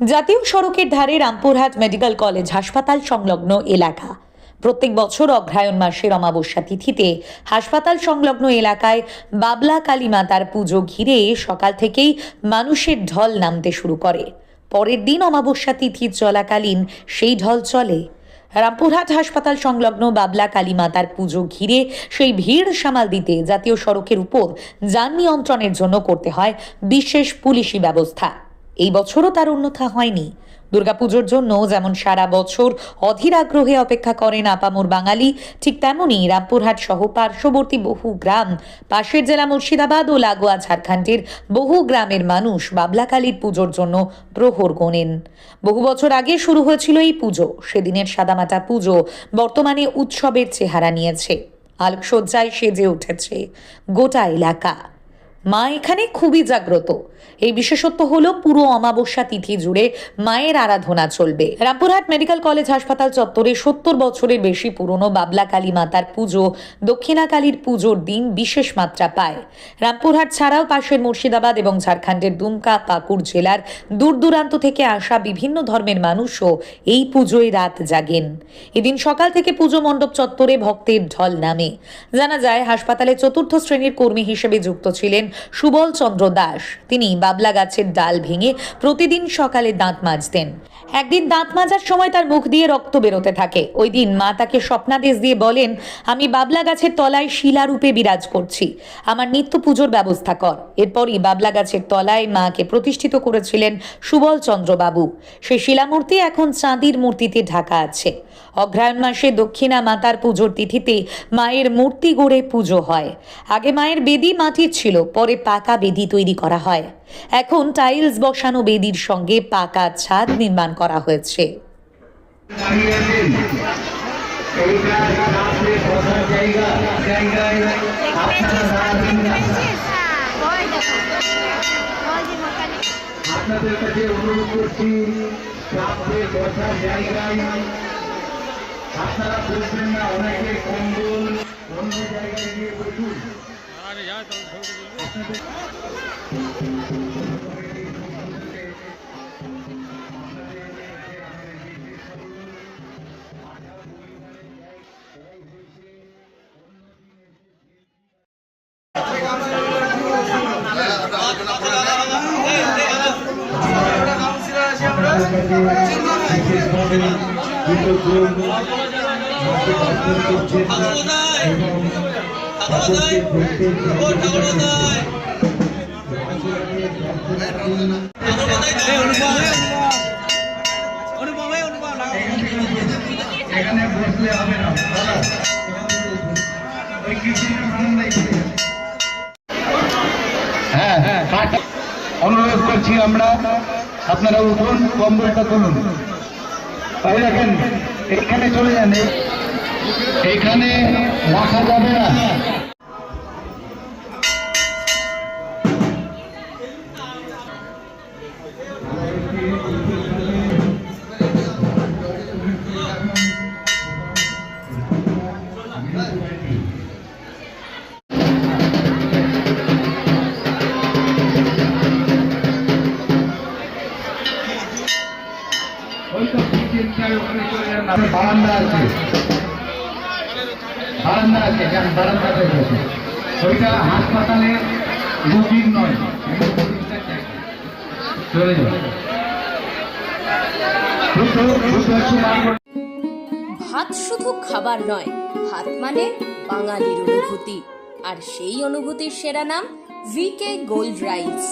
জাতীয় সড়কের ধারে রামপুরহাট মেডিকেল কলেজ হাসপাতাল সংলগ্ন এলাকা। প্রত্যেক বছর অগ্রায়ণ মাসের অমাবস্যা তিথিতে হাসপাতাল সংলগ্ন এলাকায় বাবলা কালী মাতার পুজো ঘিরে সকাল থেকেই মানুষের ঢল নামতে শুরু করে। পরের দিন অমাবস্যা তিথি চলাকালীন সেই ঢল চলে। রামপুরহাট হাসপাতাল সংলগ্ন বাবলা কালী মাতার পুজো ঘিরে সেই ভিড় সামাল দিতে জাতীয় সড়কের উপর যান নিয়ন্ত্রণের জন্য করতে হয় বিশেষ পুলিশি ব্যবস্থা। এই বছরও তার অন্যথা হয়নি। দুর্গাপুজোর জন্য যেমন সারা বছর অধীর আগ্রহে অপেক্ষা করেন আপামোর বাঙালি, ঠিক তেমনই রামপুরহাট সহ পার্শ্ববর্তী বহু গ্রাম, পাশের জেলা মুর্শিদাবাদ ও লাগোয়া ঝাড়খণ্ডের বহু গ্রামের মানুষ বাবলাকালীর পুজোর জন্য প্রহর গোনেন। বহু বছর আগে শুরু হয়েছিল এই পুজো, সেদিনের সাদামাটা পুজো বর্তমানে উৎসবের চেহারা নিয়েছে। আলোকসজ্জায় সেজে উঠেছে গোটা এলাকা। মা এখানে খুবই জাগ্রত। এই বিশেষত্ব হলো পুরো অমাবস্যা তিথি জুড়ে মায়ের আরাধনা চলবে। রামপুরহাট মেডিকেল কলেজ হাসপাতাল চত্বরে সত্তর বছরের বেশি পুরনো বাবলা কালী মাতার পুজো, দক্ষিণা কালীর পুজোর দিন বিশেষ মাত্রা পায়। রামপুরহাট ছাড়াও পাশের মুর্শিদাবাদ এবং ঝাড়খণ্ডের দুমকা, পাকুড় জেলার দূর দূরান্ত থেকে আসা বিভিন্ন ধর্মের মানুষও এই পুজোয় রাত জাগেন। এদিন সকাল থেকে পুজো মণ্ডপ চত্বরে ভক্তের ঢল নামে। জানা যায়, হাসপাতালে চতুর্থ শ্রেণির কর্মী হিসেবে যুক্ত ছিলেন সুবল চন্দ্র দাস। তিনি বাবলা গাছের ডাল ভেঙে প্রতিদিন সকালে দাঁত মাজতেন। একদিন দাঁত মাজার সময় তার মুখ দিয়ে রক্ত বেরোতে থাকে। ওই দিন মা তাকে স্বপ্নাদেশ দিয়ে বলেন, আমি বাবলা গাছের তলায় শিলারূপে বিরাজ করছি। আমার নিত্য পুজোর ব্যবস্থা কর। এরপরই বাবলা গাছের তলায় মাকে প্রতিষ্ঠিত করেছিলেন সুবল চন্দ্রবাবু সেই শিলামূর্তি এখন চাঁদির মূর্তিতে ঢাকা আছে। অগ্রহায়ণ মাসে দক্ষিণা মাতার পুজোর তিথিতে মায়ের মূর্তি গড়ে পুজো হয়। আগে মায়ের বেদি মাটির ছিল পরে পাকা বেদি তৈরি করা হয়। এখন টাইলস বসানো বেদির সঙ্গে পাকা ছাদ নির্মাণ করা হয়েছে। আপনাদের কাছে অনুরোধ করছি অনেকে কম্বল অন্য জায়গায় গিয়ে বসুন। মাকে দর্শন করছেন এবং হ্যাঁ অনুরোধ করছি আমরা আপনারা উঠুন কম্বলটা তুলুন। তাই দেখেন এখানে চলে যান এখানে রাখা যাবে না। বারান্দা আছে। বারান্দা আছে যান বারান্দাতে বসে ওইটা হাসপাতালে রুগীর নয়। চলে করুন। ভাত শুধু খাবার নয়, ভাত মানে বাঙালির অনুভূতি। আর সেই অনুভূতির সেরা নাম ভিকে গোল্ড রাইস